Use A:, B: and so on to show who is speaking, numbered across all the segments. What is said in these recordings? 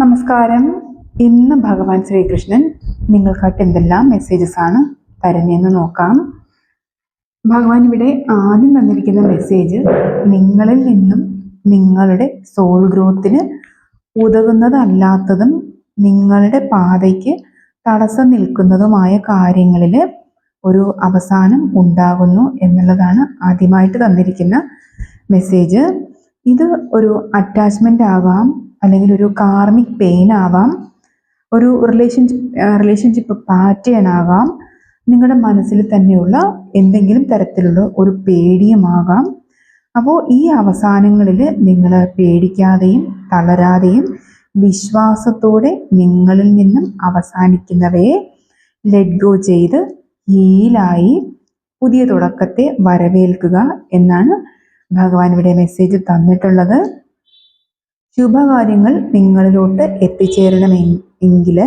A: നമസ്കാരം. ഇന്ന് ഭഗവാൻ ശ്രീകൃഷ്ണൻ നിങ്ങൾക്കായിട്ട് എന്തെല്ലാം മെസ്സേജസ് ആണ് തരുന്നതെന്ന് നോക്കാം. ഭഗവാൻ ഇവിടെ ആദ്യം തന്നിരിക്കുന്ന മെസ്സേജ് നിങ്ങളിൽ നിന്നും നിങ്ങളുടെ സോൾ ഗ്രോത്തിന് ഉതകുന്നതല്ലാത്തതും നിങ്ങളുടെ പാതയ്ക്ക് തടസ്സം നിൽക്കുന്നതുമായ കാര്യങ്ങളിൽ ഒരു അവസാനം ഉണ്ടാകുന്നു എന്നുള്ളതാണ് ആദ്യമായിട്ട് തന്നിരിക്കുന്ന മെസ്സേജ് ഇത് ഒരു അറ്റാച്ച്മെന്റ് ആവാം. അല്ലെങ്കിൽ ഒരു കാർമിക് പെയിൻ ആവാം. ഒരു റിലേഷൻഷിപ്പ് റിലേഷൻഷിപ്പ് പാറ്റേൺ ആകാം നിങ്ങളുടെ മനസ്സിൽ തന്നെയുള്ള എന്തെങ്കിലും തരത്തിലുള്ള ഒരു പേടിയുമാകാം. അപ്പോൾ ഈ അവസാനങ്ങളിൽ നിങ്ങൾ പേടിക്കാതെയും തളരാതെയും വിശ്വാസത്തോടെ നിങ്ങളിൽ നിന്നും അവസാനിക്കുന്നവയെ ലെറ്റ് ഗോ ചെയ്ത് ഹീലായി പുതിയ തുടക്കത്തെ വരവേൽക്കുക എന്നാണ് ഭഗവാൻ ഇവിടെ മെസ്സേജ് തന്നിട്ടുള്ളത്. ശുഭകാര്യങ്ങൾ നിങ്ങളിലോട്ട് എത്തിച്ചേരണമെങ്കിൽ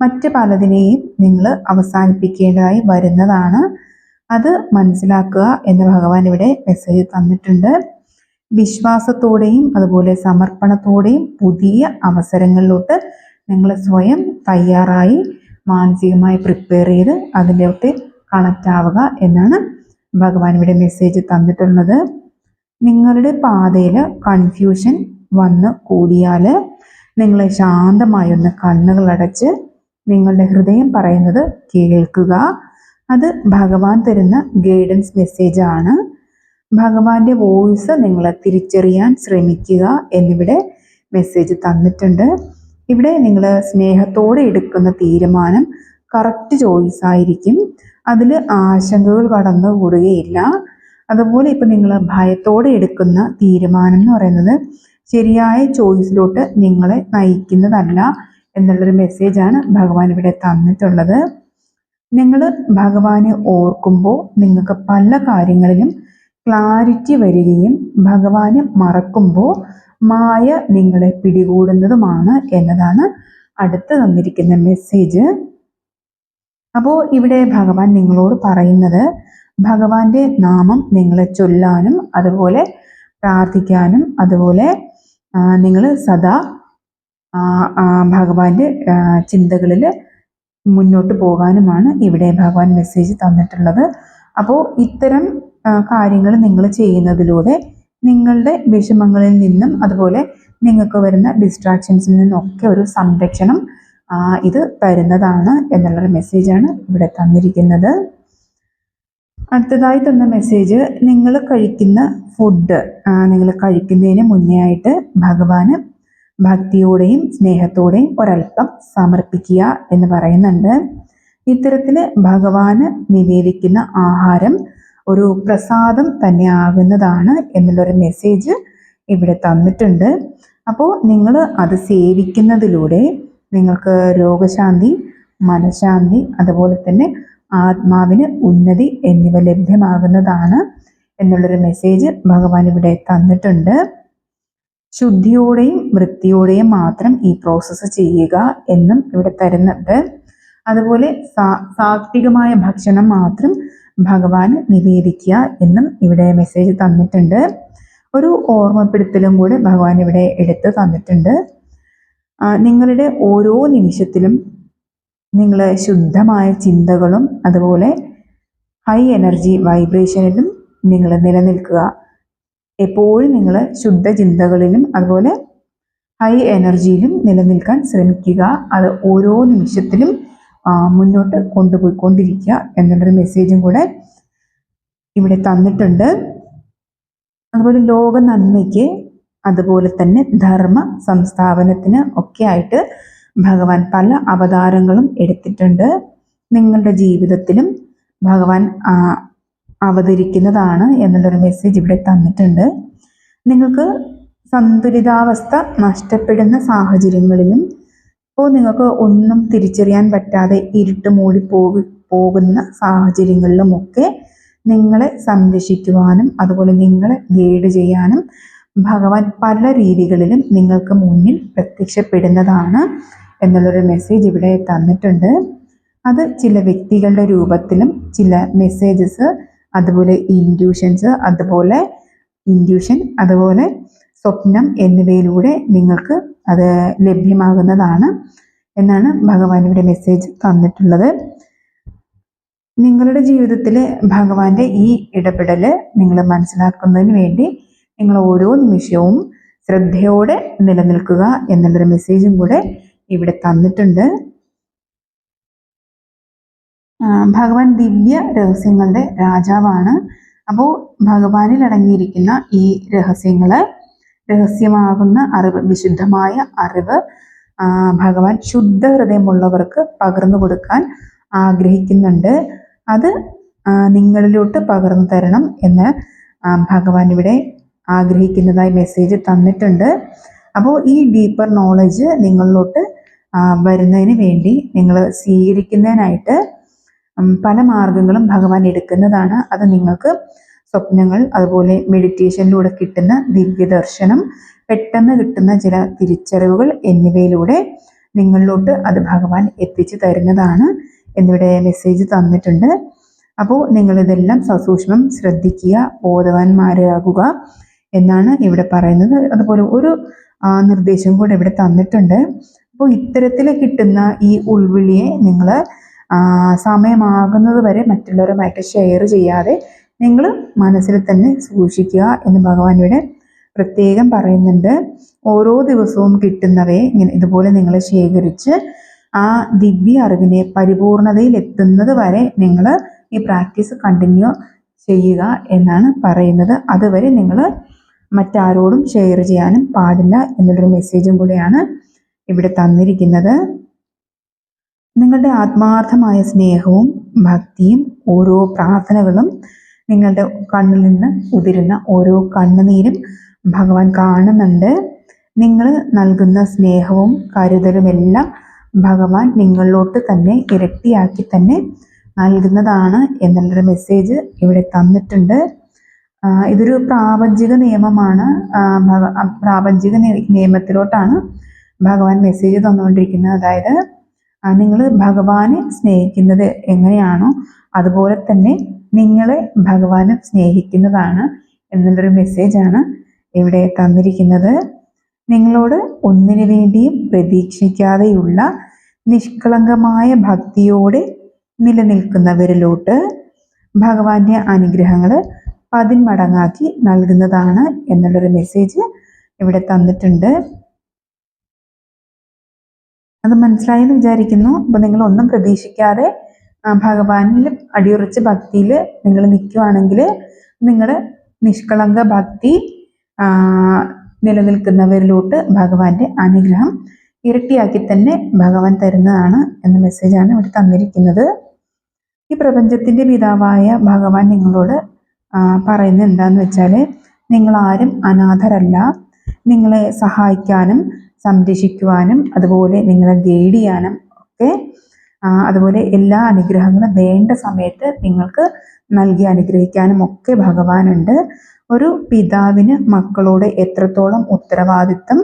A: മറ്റ് പലതിനെയും നിങ്ങൾ അവസാനിപ്പിക്കേണ്ടതായി വരുന്നതാണ്. അത് മനസ്സിലാക്കുക എന്ന് ഭഗവാൻ ഇവിടെ മെസ്സേജ് തന്നിട്ടുണ്ട്. വിശ്വാസത്തോടെയും അതുപോലെ സമർപ്പണത്തോടെയും പുതിയ അവസരങ്ങളിലോട്ട് നിങ്ങൾ സ്വയം തയ്യാറായി മാനസികമായി പ്രിപ്പയർ ചെയ്ത് അതിലോട്ട് കണക്റ്റ് ആവുക എന്നാണ് ഭഗവാൻ ഇവിടെ മെസ്സേജ് തന്നിട്ടുള്ളത്. നിങ്ങളുടെ പാതയിൽ കൺഫ്യൂഷൻ വന്ന് കൂടിയാൽ നിങ്ങൾ ശാന്തമായി ഒന്ന് കണ്ണുകളടച്ച് നിങ്ങളുടെ ഹൃദയം പറയുന്നത് കേൾക്കുക. അത് ഭഗവാൻ തരുന്ന ഗൈഡൻസ് മെസ്സേജ് ആണ് ഭഗവാന്റെ വോയിസ് നിങ്ങൾ തിരിച്ചറിയാൻ ശ്രമിക്കുക എന്നിവിടെ മെസ്സേജ് തന്നിട്ടുണ്ട്. ഇവിടെ നിങ്ങൾ സ്നേഹത്തോടെ എടുക്കുന്ന തീരുമാനം കറക്റ്റ് ചോയ്സ് ആയിരിക്കും. അതിൽ ആശങ്കകൾ കടന്നു കൂടുകയില്ല. അതുപോലെ ഇപ്പം നിങ്ങൾ ഭയത്തോടെ എടുക്കുന്ന തീരുമാനം എന്ന് പറയുന്നത് ശരിയായ ചോയ്സിലോട്ട് നിങ്ങളെ നയിക്കുന്നതല്ല എന്നുള്ളൊരു മെസ്സേജാണ് ഭഗവാൻ ഇവിടെ തന്നിട്ടുള്ളത്. നിങ്ങൾ ഭഗവാനെ ഓർക്കുമ്പോൾ നിങ്ങൾക്ക് പല കാര്യങ്ങളിലും ക്ലാരിറ്റി വരികയും ഭഗവാനെ മറക്കുമ്പോൾ മായ നിങ്ങളെ പിടികൂടുന്നതുമാണ് എന്നതാണ് അടുത്ത് തന്നിരിക്കുന്ന മെസ്സേജ്. അപ്പോൾ ഇവിടെ ഭഗവാൻ നിങ്ങളോട് പറയുന്നത് ഭഗവാന്റെ നാമം നിങ്ങളെ ചൊല്ലാനും അതുപോലെ പ്രാർത്ഥിക്കാനും അതുപോലെ നിങ്ങൾ സദാ ഭഗവാന്റെ ചിന്തകളിൽ മുന്നോട്ട് പോകാനുമാണ് ഇവിടെ ഭഗവാൻ മെസ്സേജ് തന്നിട്ടുള്ളത്. അപ്പോൾ ഇത്തരം കാര്യങ്ങൾ നിങ്ങൾ ചെയ്യുന്നതിലൂടെ നിങ്ങളുടെ വിഷമങ്ങളിൽ നിന്നും അതുപോലെ നിങ്ങൾക്ക് വരുന്ന ഡിസ്ട്രാക്ഷൻസിൽ നിന്നൊക്കെ ഒരു സംരക്ഷണം ഇത് തരുന്നതാണ് എന്നുള്ളൊരു മെസ്സേജാണ് ഇവിടെ തന്നിരിക്കുന്നത്. അടുത്തതായി തന്ന മെസ്സേജ് നിങ്ങൾ കഴിക്കുന്ന ഫുഡ് നിങ്ങൾ കഴിക്കുന്നതിന് മുന്നേ ആയിട്ട് ഭഗവാന് ഭക്തിയോടെയും സ്നേഹത്തോടെയും ഒരല്പം സമർപ്പിക്കുക എന്ന് പറയുന്നുണ്ട്. ഇത്തരത്തിൽ ഭഗവാന് നിവേദിക്കുന്ന ആഹാരം ഒരു പ്രസാദം തന്നെ ആകുന്നതാണ് എന്നുള്ളൊരു മെസ്സേജ് ഇവിടെ തന്നിട്ടുണ്ട്. അപ്പോൾ നിങ്ങൾ അത് സേവിക്കുന്നതിലൂടെ നിങ്ങൾക്ക് രോഗശാന്തി മനഃശാന്തി അതുപോലെ തന്നെ ആത്മാവിന് ഉന്നതി എന്നിവ ലഭ്യമാകുന്നതാണ് എന്നുള്ളൊരു മെസ്സേജ് ഭഗവാൻ ഇവിടെ തന്നിട്ടുണ്ട്. ശുദ്ധിയോടെയും വൃത്തിയോടെയും മാത്രം ഈ പ്രോസസ്സ് ചെയ്യുക എന്നും ഇവിടെ തരുന്നുണ്ട്. അതുപോലെ സാത്വികമായ ഭക്ഷണം മാത്രം ഭഗവാന് നിവേദിക്കുക എന്നും ഇവിടെ മെസ്സേജ് തന്നിട്ടുണ്ട്. ഒരു ഓർമ്മപ്പെടുത്തലും കൂടി ഭഗവാൻ ഇവിടെ എടുത്ത് തന്നിട്ടുണ്ട്. നിങ്ങളുടെ ഓരോ നിമിഷത്തിലും നിങ്ങൾ ശുദ്ധമായ ചിന്തകളും അതുപോലെ ഹൈ എനർജി വൈബ്രേഷനിലും നിങ്ങൾ നിലനിൽക്കുക. എപ്പോഴും നിങ്ങൾ ശുദ്ധ ചിന്തകളിലും അതുപോലെ ഹൈ എനർജിയിലും നിലനിൽക്കാൻ ശ്രമിക്കുക. അത് ഓരോ നിമിഷത്തിലും മുന്നോട്ട് കൊണ്ടുപോയിക്കൊണ്ടിരിക്കുക എന്നുള്ളൊരു മെസ്സേജും കൂടെ ഇവിടെ തന്നിട്ടുണ്ട്. അതുപോലെ ലോക നന്മയ്ക്ക് അതുപോലെ തന്നെ ധർമ്മ സംസ്ഥാപനത്തിന് ഒക്കെ ആയിട്ട് ഭഗവാൻ പല അവതാരങ്ങളും എടുത്തിട്ടുണ്ട്. നിങ്ങളുടെ ജീവിതത്തിലും ഭഗവാൻ അവതരിക്കുന്നതാണ് എന്നുള്ളൊരു മെസ്സേജ് ഇവിടെ തന്നിട്ടുണ്ട്. നിങ്ങൾക്ക് സന്തുലിതാവസ്ഥ നഷ്ടപ്പെടുന്ന സാഹചര്യങ്ങളിലും ഇപ്പോൾ നിങ്ങൾക്ക് ഒന്നും തിരിച്ചറിയാൻ പറ്റാതെ ഇരുട്ട് മൂടി പോകു പോകുന്ന സാഹചര്യങ്ങളിലുമൊക്കെ നിങ്ങളെ സംരക്ഷിക്കുവാനും അതുപോലെ നിങ്ങളെ ഗൈഡ് ചെയ്യാനും ഭഗവാൻ പല രീതികളിലും നിങ്ങൾക്ക് മുന്നിൽ പ്രത്യക്ഷപ്പെടുന്നതാണ്. എന്നുള്ളൊരു മെസ്സേജ് ഇവിടെ തന്നിട്ടുണ്ട്. അത് ചില വ്യക്തികളുടെ രൂപത്തിലും ചില മെസ്സേജസ് അതുപോലെ ഇൻഡ്യൂഷൻസ് അതുപോലെ ഇൻഡ്യൂഷൻ അതുപോലെ സ്വപ്നം എന്നിവയിലൂടെ നിങ്ങൾക്ക് അത് ലഭ്യമാകുന്നതാണ് എന്നാണ് ഭഗവാൻ ഇവിടെ മെസ്സേജ് തന്നിട്ടുള്ളത്. നിങ്ങളുടെ ജീവിതത്തിൽ ഭഗവാന്റെ ഈ ഇടപെടൽ നിങ്ങൾ മനസ്സിലാക്കുന്നതിന് വേണ്ടി നിങ്ങൾ ഓരോ നിമിഷവും ശ്രദ്ധയോടെ നിലനിൽക്കുക എന്നുള്ളൊരു മെസ്സേജും കൂടെ ഇവിടെ തന്നിട്ടുണ്ട്. ഭഗവാൻ ദിവ്യ രഹസ്യങ്ങളുടെ രാജാവാണ്. അപ്പോൾ ഭഗവാനിൽ അടങ്ങിയിരിക്കുന്ന ഈ രഹസ്യങ്ങൾ രഹസ്യമാകുന്ന അറിവ് വിശുദ്ധമായ അറിവ് ഭഗവാൻ ശുദ്ധ ഹൃദയമുള്ളവർക്ക് പകർന്നു കൊടുക്കാൻ ആഗ്രഹിക്കുന്നുണ്ട്. അത് നിങ്ങളിലോട്ട് പകർന്നു തരണം എന്ന് ഭഗവാൻ ഇവിടെ ആഗ്രഹിക്കുന്നതായി മെസ്സേജ് തന്നിട്ടുണ്ട്. അപ്പോൾ ഈ ഡീപ്പർ നോളജ് നിങ്ങളിലോട്ട് വരുന്നതിന് വേണ്ടി നിങ്ങൾ സ്വീകരിക്കുന്നതിനായിട്ട് പല മാർഗങ്ങളും ഭഗവാൻ എടുക്കുന്നതാണ്. അത് നിങ്ങൾക്ക് സ്വപ്നങ്ങൾ അതുപോലെ മെഡിറ്റേഷനിലൂടെ കിട്ടുന്ന ദിവ്യദർശനം പെട്ടെന്ന് കിട്ടുന്ന ചില തിരിച്ചറിവുകൾ എന്നിവയിലൂടെ നിങ്ങളിലോട്ട് അത് ഭഗവാൻ എത്തിച്ചു തരുന്നതാണ് എന്നിവിടെ മെസ്സേജ് തന്നിട്ടുണ്ട്. അപ്പോൾ നിങ്ങളിതെല്ലാം സസൂക്ഷ്മം ശ്രദ്ധിക്കുക ബോധവാന്മാരാകുക എന്നാണ് ഇവിടെ പറയുന്നത്. അതുപോലെ ഒരു നിർദ്ദേശം കൂടെ ഇവിടെ തന്നിട്ടുണ്ട്. അപ്പോൾ ഇത്തരത്തിൽ കിട്ടുന്ന ഈ ഉൾവിളിയെ നിങ്ങൾ സമയമാകുന്നത് വരെ മറ്റുള്ളവരുമായിട്ട് ഷെയർ ചെയ്യാതെ നിങ്ങൾ മനസ്സിൽ തന്നെ സൂക്ഷിക്കുക എന്ന് ഭഗവാൻ ഇവിടെ പ്രത്യേകം പറയുന്നുണ്ട്. ഓരോ ദിവസവും കിട്ടുന്നവയെ ഇങ്ങനെ ഇതുപോലെ നിങ്ങൾ ശേഖരിച്ച് ആ ദിവ്യ അറിവിനെ പരിപൂർണതയിൽ എത്തുന്നത് വരെ നിങ്ങൾ ഈ പ്രാക്ടീസ് കണ്ടിന്യൂ ചെയ്യുക എന്നാണ് പറയുന്നത്. അതുവരെ നിങ്ങൾ മറ്റാരോടും ഷെയർ ചെയ്യാനും പാടില്ല എന്നുള്ളൊരു മെസ്സേജും കൂടെയാണ് ഇവിടെ തന്നിരിക്കുന്നത് നിങ്ങളുടെ ആത്മാർത്ഥമായ സ്നേഹവും ഭക്തിയും ഓരോ പ്രാർത്ഥനകളും നിങ്ങളുടെ കണ്ണിൽ നിന്ന് ഉതിരുന്ന ഓരോ കണ്ണുനീരും ഭഗവാൻ കാണുന്നുണ്ട്. നിങ്ങൾ നൽകുന്ന സ്നേഹവും കരുതലുമെല്ലാം ഭഗവാൻ നിങ്ങളിലോട്ട് തന്നെ ഇരട്ടിയാക്കി തന്നെ നൽകുന്നതാണ് എന്നുള്ളൊരു മെസ്സേജ് ഇവിടെ തന്നിട്ടുണ്ട്. ഇതൊരു പ്രാപഞ്ചിക നിയമമാണ്. പ്രാപഞ്ചിക നിയമത്തിലോട്ടാണ് ഭഗവാൻ മെസ്സേജ് തന്നുകൊണ്ടിരിക്കുന്നത്. അതായത് നിങ്ങൾ ഭഗവാനെ സ്നേഹിക്കുന്നത് എങ്ങനെയാണോ അതുപോലെ തന്നെ നിങ്ങളെ ഭഗവാന് സ്നേഹിക്കുന്നതാണ് എന്നുള്ളൊരു മെസ്സേജാണ് ഇവിടെ തന്നിരിക്കുന്നത്. നിങ്ങളോട് ഒന്നിനു വേണ്ടിയും പ്രതീക്ഷിക്കാതെയുള്ള നിഷ്കളങ്കമായ ഭക്തിയോടെ നിലനിൽക്കുന്നവരിലോട്ട് ഭഗവാന്റെ അനുഗ്രഹങ്ങൾ പതിന്മടങ്ങാക്കി നൽകുന്നതാണ് എന്നുള്ളൊരു മെസ്സേജ് ഇവിടെ തന്നിട്ടുണ്ട്. അത് മനസ്സിലായെന്ന് വിചാരിക്കുന്നു. അപ്പോൾ നിങ്ങൾ ഒന്നും പ്രതീക്ഷിക്കാതെ ഭഗവാനിൽ അടിയുറച്ച് ഭക്തിയിൽ നിങ്ങൾ നിൽക്കുവാണെങ്കിൽ നിങ്ങളുടെ നിഷ്കളങ്ക ഭക്തി നിലനിൽക്കുന്നവരിലോട്ട് ഭഗവാന്റെ അനുഗ്രഹം ഇരട്ടിയാക്കി തന്നെ ഭഗവാൻ തരുന്നതാണ് എന്ന മെസ്സേജാണ് ഇവിടെ തന്നിരിക്കുന്നത്. ഈ പ്രപഞ്ചത്തിന്റെ പിതാവായ ഭഗവാൻ നിങ്ങളോട് പറയുന്നത് എന്താന്ന് വെച്ചാൽ നിങ്ങളാരും അനാഥരല്ല. നിങ്ങളെ സഹായിക്കാനും സംരക്ഷിക്കുവാനും അതുപോലെ നിങ്ങളെ ഗൈഡ് ചെയ്യാനും ഒക്കെ അതുപോലെ എല്ലാ അനുഗ്രഹങ്ങളും വേണ്ട സമയത്ത് നിങ്ങൾക്ക് നൽകി അനുഗ്രഹിക്കാനും ഒക്കെ ഭഗവാനുണ്ട്. ഒരു പിതാവിന് മക്കളോട് എത്രത്തോളം ഉത്തരവാദിത്തം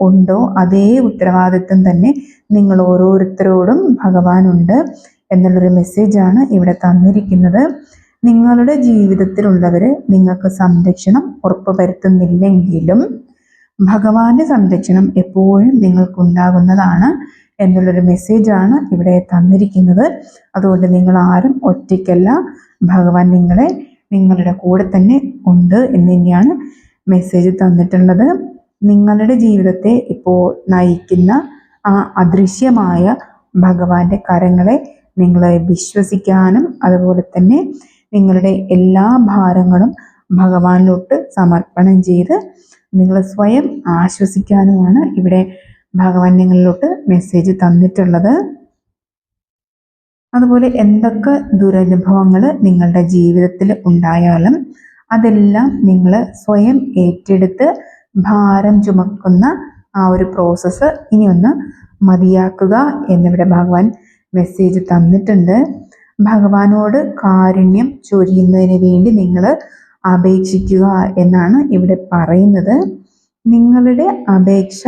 A: ഉണ്ടോ അതേ ഉത്തരവാദിത്തം തന്നെ നിങ്ങൾ ഓരോരുത്തരോടും ഭഗവാനുണ്ട് എന്നുള്ളൊരു മെസ്സേജാണ് ഇവിടെ തന്നിരിക്കുന്നത്. നിങ്ങളുടെ ജീവിതത്തിലുള്ളവർ നിങ്ങൾക്ക് സംരക്ഷണം ഉറപ്പുവരുത്തുന്നില്ലെങ്കിലും ഭഗവാന്റെ സംരക്ഷണം എപ്പോഴും നിങ്ങൾക്കുണ്ടാകുന്നതാണ് എന്നുള്ളൊരു മെസ്സേജാണ് ഇവിടെ തന്നിരിക്കുന്നത്. അതുകൊണ്ട് നിങ്ങൾ ആരും ഒറ്റയ്ക്കല്ല ഭഗവാൻ നിങ്ങളെ നിങ്ങളുടെ കൂടെ തന്നെ ഉണ്ട് എന്ന് തന്നെയാണ് മെസ്സേജ് തന്നിട്ടുള്ളത്. നിങ്ങളുടെ ജീവിതത്തെ ഇപ്പോൾ നയിക്കുന്ന ആ അദൃശ്യമായ ഭഗവാന്റെ കരങ്ങളെ നിങ്ങളെ വിശ്വസിക്കാനും അതുപോലെ തന്നെ നിങ്ങളുടെ എല്ലാ ഭാരങ്ങളും ഭഗവാനിലോട്ട് സമർപ്പണം ചെയ്ത് നിങ്ങൾ സ്വയം ആശ്വസിക്കാനുമാണ് ഇവിടെ ഭഗവാൻ നിങ്ങളിലോട്ട് മെസ്സേജ് തന്നിട്ടുള്ളത്. അതുപോലെ എന്തൊക്കെ ദുരനുഭവങ്ങൾ നിങ്ങളുടെ ജീവിതത്തിൽ ഉണ്ടായാലും അതെല്ലാം നിങ്ങൾ സ്വയം ഏറ്റെടുത്ത് ഭാരം ചുമക്കുന്ന ആ ഒരു പ്രോസസ്സ് ഇനി ഒന്ന് മതിയാക്കുക എന്നിവിടെ ഭഗവാൻ മെസ്സേജ് തന്നിട്ടുണ്ട്. ഭഗവാനോട് കാരുണ്യം ചൊരിയുന്നതിന് വേണ്ടി നിങ്ങൾ അപേക്ഷിക്കുക എന്നാണ് ഇവിടെ പറയുന്നത്. നിങ്ങളുടെ അപേക്ഷ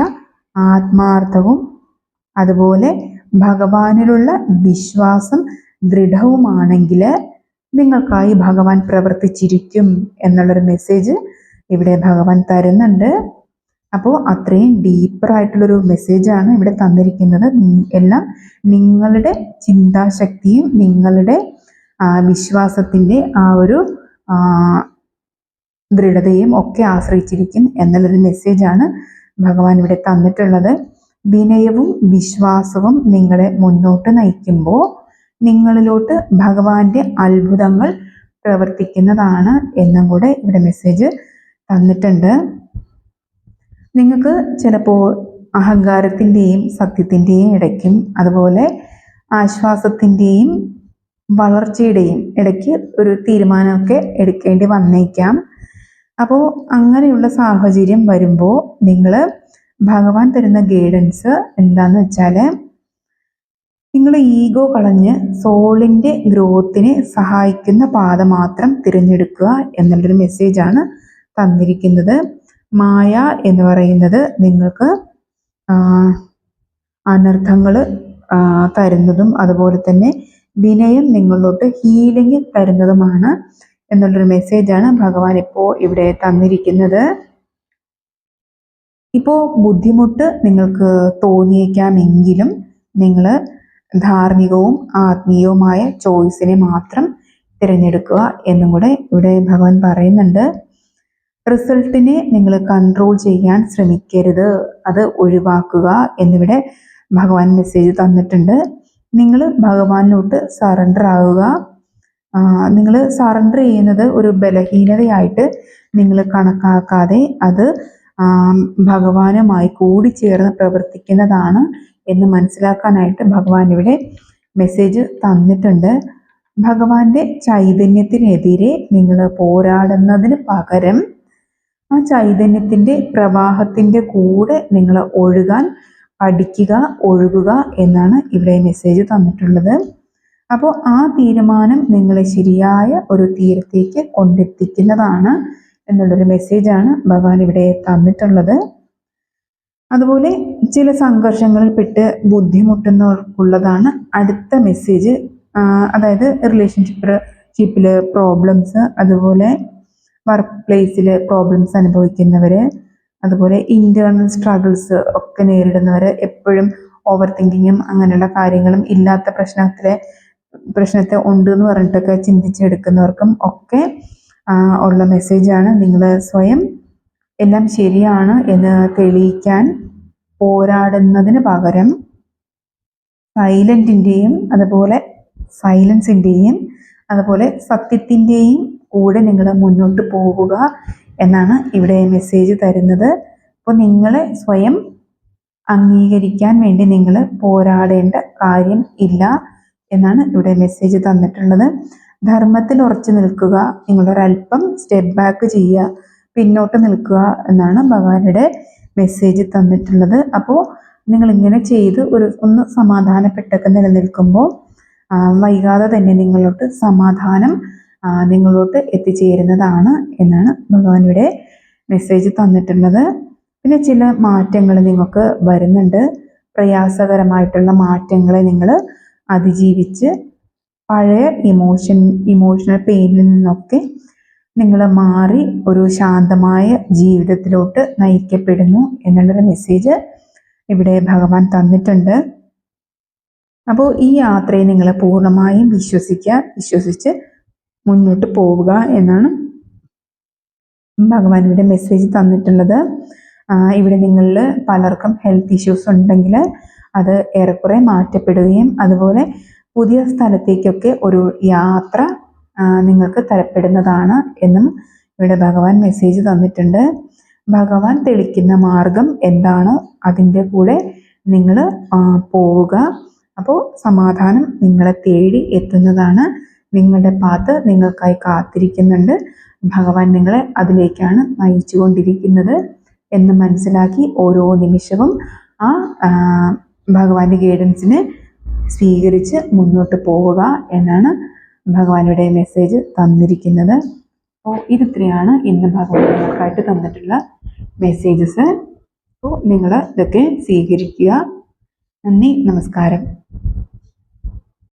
A: ആത്മാർത്ഥവും അതുപോലെ ഭഗവാനിലുള്ള വിശ്വാസം ദൃഢവുമാണെങ്കിൽ നിങ്ങൾക്കായി ഭഗവാൻ പ്രവർത്തിച്ചിരിക്കും എന്നുള്ളൊരു മെസ്സേജ് ഇവിടെ ഭഗവാൻ തരുന്നുണ്ട്. അപ്പോൾ അത്രയും ഡീപ്പറായിട്ടുള്ളൊരു മെസ്സേജാണ് ഇവിടെ തന്നിരിക്കുന്നത്. എല്ലാം നിങ്ങളുടെ ചിന്താശക്തിയും നിങ്ങളുടെ വിശ്വാസത്തിന്റെ ആ ഒരു ദൃഢതയും ഒക്കെ ആശ്രയിച്ചിരിക്കും എന്നുള്ളൊരു മെസ്സേജാണ് ഭഗവാൻ ഇവിടെ തന്നിട്ടുള്ളത്. വിനയവും വിശ്വാസവും നിങ്ങളെ മുന്നോട്ട് നയിക്കുമ്പോൾ നിങ്ങളിലോട്ട് ഭഗവാന്റെ അത്ഭുതങ്ങൾ പ്രവർത്തിക്കുന്നതാണ് എന്നും കൂടെ ഇവിടെ മെസ്സേജ് തന്നിട്ടുണ്ട്. നിങ്ങൾക്ക് ചിലപ്പോൾ അഹങ്കാരത്തിന്റെയും സത്യത്തിന്റെയും ഇടയ്ക്കും അതുപോലെ ആശ്വാസത്തിന്റെയും വളർച്ചയുടെയും ഇടയ്ക്ക് ഒരു തീരുമാനമൊക്കെ എടുക്കേണ്ടി വന്നേക്കാം. അപ്പോൾ അങ്ങനെയുള്ള സാഹചര്യം വരുമ്പോൾ നിങ്ങൾ ഭഗവാൻ തരുന്ന ഗൈഡൻസ് എന്താന്ന് വെച്ചാൽ നിങ്ങൾ ഈഗോ കളഞ്ഞ് സോളിന്റെ ഗ്രോത്തിനെ സഹായിക്കുന്ന പാത മാത്രം തിരഞ്ഞെടുക്കുക എന്നുള്ളൊരു മെസ്സേജാണ് തന്നിരിക്കുന്നത്. മായ എന്ന് പറയുന്നത് നിങ്ങൾക്ക് അനർത്ഥങ്ങൾ തരുന്നതും അതുപോലെ തന്നെ വിനയം നിങ്ങളിലോട്ട് ഹീലിംഗ് തരുന്നതുമാണ്. എന്നുള്ളൊരു മെസ്സേജാണ് ഭഗവാൻ ഇപ്പോൾ ഇവിടെ തന്നിരിക്കുന്നത്. ഇപ്പോൾ ബുദ്ധിമുട്ട് നിങ്ങൾക്ക് തോന്നിയേക്കാമെങ്കിലും നിങ്ങൾ ധാർമ്മികവും ആത്മീയവുമായ ചോയ്സിനെ മാത്രം തിരഞ്ഞെടുക്കുക എന്നും കൂടെ ഇവിടെ ഭഗവാൻ പറയുന്നുണ്ട്. റിസൾട്ടിനെ നിങ്ങൾ കൺട്രോൾ ചെയ്യാൻ ശ്രമിക്കരുത്. അത് ഒഴിവാക്കുക എന്നിവിടെ ഭഗവാൻ മെസ്സേജ് തന്നിട്ടുണ്ട്. നിങ്ങൾ ഭഗവാനിലോട്ട് സറണ്ടർ ആവുക നിങ്ങൾ സറണ്ടർ ചെയ്യുന്നത് ഒരു ബലഹീനതയായിട്ട് നിങ്ങൾ കണക്കാക്കാതെ അത് ഭഗവാനുമായി കൂടി കൂടിച്ചേർന്ന് പ്രവർത്തിക്കുന്നതാണ് എന്ന് മനസ്സിലാക്കാനായിട്ട് ഭഗവാൻ ഇവിടെ മെസ്സേജ് തന്നിട്ടുണ്ട്. ഭഗവാന്റെ ചൈതന്യത്തിനെതിരെ നിങ്ങൾ പോരാടുന്നതിന് പകരം ആ ചൈതന്യത്തിന്റെ പ്രവാഹത്തിന്റെ കൂടെ നിങ്ങൾ ഒഴുകാൻ പഠിക്കുക ഒഴുകുക എന്നാണ് ഇവിടെ മെസ്സേജ് തന്നിട്ടുള്ളത്. അപ്പോൾ ആ തീരുമാനം നിങ്ങളെ ശരിയായ ഒരു തീരത്തേക്ക് കൊണ്ടെത്തിക്കുന്നതാണ് എന്നുള്ളൊരു മെസ്സേജാണ് ഭഗവാൻ ഇവിടെ തന്നിട്ടുള്ളത്. അതുപോലെ ചില സംഘർഷങ്ങളിൽ പെട്ട് ബുദ്ധിമുട്ടുന്നവർക്കുള്ളതാണ് അടുത്ത മെസ്സേജ് അതായത് റിലേഷൻഷിപ്പ് ഷിപ്പിൽ പ്രോബ്ലംസ് അതുപോലെ വർക്ക് പ്ലേസിൽ പ്രോബ്ലംസ് അനുഭവിക്കുന്നവർ അതുപോലെ ഇന്റേർണൽ സ്ട്രഗിൾസ് ഒക്കെ നേരിടുന്നവർ എപ്പോഴും ഓവർ തിങ്കിങ്ങും അങ്ങനെയുള്ള കാര്യങ്ങളും ഇല്ലാത്ത പ്രശ്നത്തിലെ പ്രശ്നത്തെ ഉണ്ട് എന്ന് പറഞ്ഞിട്ടൊക്കെ ചിന്തിച്ചെടുക്കുന്നവർക്കും ഒക്കെ ഉള്ള മെസ്സേജാണ് നിങ്ങൾ സ്വയം എല്ലാം ശരിയാണ് എന്ന് തെളിയിക്കാൻ പോരാടുന്നതിന് പകരം സൈലന്റിന്റെയും അതുപോലെ സൈലൻസിന്റെയും അതുപോലെ സത്യത്തിന്റെയും കൂടെ നിങ്ങൾ മുന്നോട്ട് പോവുക എന്നാണ് ഇവിടെ മെസ്സേജ് തരുന്നത്. അപ്പോൾ നിങ്ങളെ സ്വയം അംഗീകരിക്കാൻ വേണ്ടി നിങ്ങൾ പോരാടേണ്ട കാര്യം ഇല്ല. എന്നാണ് ഇവിടെ മെസ്സേജ് തന്നിട്ടുള്ളത്. ധർമ്മത്തിൽ ഉറച്ചു നിൽക്കുക നിങ്ങളൊരല്പം സ്റ്റെപ്പ് ബാക്ക് ചെയ്യുക പിന്നോട്ട് നിൽക്കുക എന്നാണ് ഭഗവാനുടെ മെസ്സേജ് തന്നിട്ടുള്ളത്. അപ്പോൾ നിങ്ങൾ ഇങ്ങനെ ചെയ്ത് ഒരു ഒന്ന് സമാധാനപ്പെട്ടൊക്കെ നിലനിൽക്കുമ്പോൾ വൈകാതെ തന്നെ നിങ്ങളോട്ട് സമാധാനം നിങ്ങളോട്ട് എത്തിച്ചേരുന്നതാണ് എന്നാണ് ഭഗവാനുടെ മെസ്സേജ് തന്നിട്ടുള്ളത്. പിന്നെ ചില മാറ്റങ്ങൾ നിങ്ങൾക്ക് വരുന്നുണ്ട്. പ്രയാസകരമായിട്ടുള്ള മാറ്റങ്ങളെ നിങ്ങൾ അതിജീവിച്ച് പഴയ ഇമോഷൻ ഇമോഷണൽ പെയിനിൽ നിന്നൊക്കെ നിങ്ങൾ മാറി ഒരു ശാന്തമായ ജീവിതത്തിലോട്ട് നയിക്കപ്പെടുന്നു എന്നുള്ളൊരു മെസ്സേജ് ഇവിടെ ഭഗവാൻ തന്നിട്ടുണ്ട്. അപ്പോൾ ഈ യാത്രയെ നിങ്ങൾ പൂർണമായും വിശ്വസിക്കുക വിശ്വസിച്ച് മുന്നോട്ട് പോവുക എന്നാണ് ഭഗവാൻ ഇവിടെ മെസ്സേജ് തന്നിട്ടുള്ളത്. ഇവിടെ നിങ്ങളിൽ പലർക്കും ഹെൽത്ത് ഇഷ്യൂസ് ഉണ്ടെങ്കിൽ അത് ഏറെക്കുറെ മാറ്റപ്പെടുകയും അതുപോലെ പുതിയ സ്ഥലത്തേക്കൊക്കെ ഒരു യാത്ര നിങ്ങൾക്ക് തരപ്പെടുന്നതാണ് എന്നും ഇവിടെ ഭഗവാൻ മെസ്സേജ് തന്നിട്ടുണ്ട്. ഭഗവാൻ തെളിക്കുന്ന മാർഗം എന്താണോ? അതിന്റെ കൂടെ നിങ്ങൾ പോവുക. അപ്പോൾ സമാധാനം നിങ്ങളെ തേടി എത്തുന്നതാണ്. നിങ്ങളുടെ പാത്ത് നിങ്ങൾക്കായി കാത്തിരിക്കുന്നുണ്ട്. ഭഗവാൻ നിങ്ങളെ അതിലേക്കാണ് നയിച്ചുകൊണ്ടിരിക്കുന്നത് എന്ന് മനസ്സിലാക്കി ഓരോ നിമിഷവും ആ ഭഗവാന്റെ ഗൈഡൻസിനെ സ്വീകരിച്ച് മുന്നോട്ട് പോവുക എന്നാണ് ഭഗവാനുടെ മെസ്സേജ് തന്നിരിക്കുന്നത്. അപ്പോൾ ഇതിത്രയാണ് ഇന്ന് ഭഗവാൻ തന്നിട്ടുള്ള മെസ്സേജസ് അപ്പോൾ നിങ്ങൾ ഇതൊക്കെ സ്വീകരിക്കുക. നന്ദി നമസ്കാരം.